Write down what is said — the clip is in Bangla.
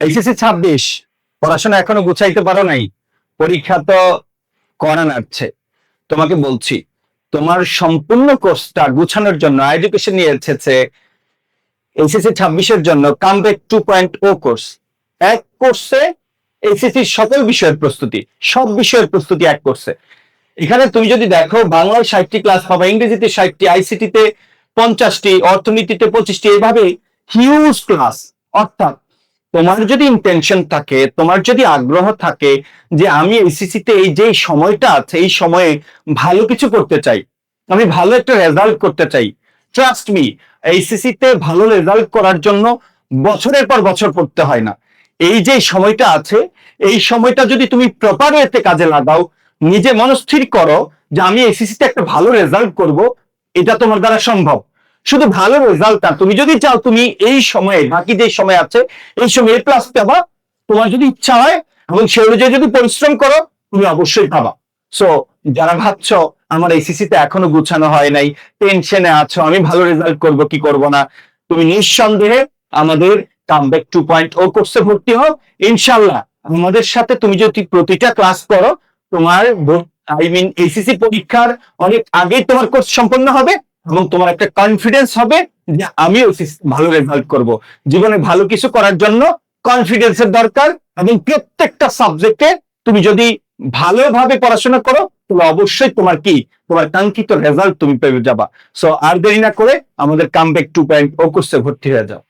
এইচএসসি ছাব্বিশ, পড়াশোনা এখনও গুছাইতে পারো নাই, পরীক্ষা তো করা নাড়ছে তোমাকে বলছি, তোমার সম্পূর্ণ কোর্সটা গুছানোর জন্য এডুকেশন নিয়ে এসেছে এইচএসসি ছাব্বিশের জন্য comeback two point O course এক কোর্সে এইচএসসি সকল বিষয়ের প্রস্তুতি, সব বিষয়ের প্রস্তুতি এক কোর্সে এখানে তুমি যদি দেখো, বাংলায় ষাটটি ক্লাস পাবা, ইংরেজিতে ষাটটি আইসিটিতে পঞ্চাশটি, অর্থনীতিতে পঁচিশটি এইভাবে হিউজ ক্লাস অর্থাৎ তোমার যদি ইন্টেনশন থাকে, তোমার যদি আগ্রহ থাকে যে আমি এইচএসসি তে এই যে সময়টা আছে, এই সময়ে ভালো কিছু করতে চাই, আমি ভালো একটা রেজাল্ট করতে চাই ট্রাস্ট মি এইচএসসি তে ভালো রেজাল্ট করার জন্য বছরের পর বছর পড়তে হয় না। এই যে সময়টা আছে, এই সময়টা যদি তুমি প্রপার ওয়েতে কাজে লাগাও, নিজে মনস্থির করো যে আমি এসএসসি তে একটা ভালো রেজাল্ট করব, এটা তোমার দ্বারা সম্ভব। শুধু ভালো রেজাল্ট না তুমি যদি চাও, তুমি এই সময়ে, বাকি যে সময় আছে, এই সময় এ প্লাস পাবা। তোমার যদি ইচ্ছা হয় এবং সে অনুযায়ী যদি পরিশ্রম করো, তুমি অবশ্যই পাবা। সো যারা ভাবছ, আমার এসিসি তে এখনও গুছানো হয় নাই টেনশনে আছো, আমি ভালো রেজাল্ট করব, কি করব না, তুমি নিঃসন্দেহে আমাদের কামব্যাক টু পয়েন্ট ও কোর্সে ভর্তি হও। ইনশাল্লাহ আমাদের সাথে তুমি যদি প্রতিটা ক্লাস করো, তোমার আই মিন এসিসি পরীক্ষার অনেক আগেই তোমার কোর্স সম্পন্ন হবে। এবং তোমার একটা কনফিডেন্স হবে যে আমি ভালো রেজাল্ট করব। জীবনে ভালো কিছু করার জন্য কনফিডেন্সের দরকার এবং প্রত্যেকটা সাবজেক্টে তুমি যদি ভালোভাবে পড়াশোনা করো, তাহলে অবশ্যই তোমার কি? তোমার কাঙ্ক্ষিত রেজাল্ট তুমি পেয়ে যাবা। সো আর দেরি না করে আমাদের কামব্যাক টু পয়েন্ট ও কোর্সে ভর্তি হয়ে যাও।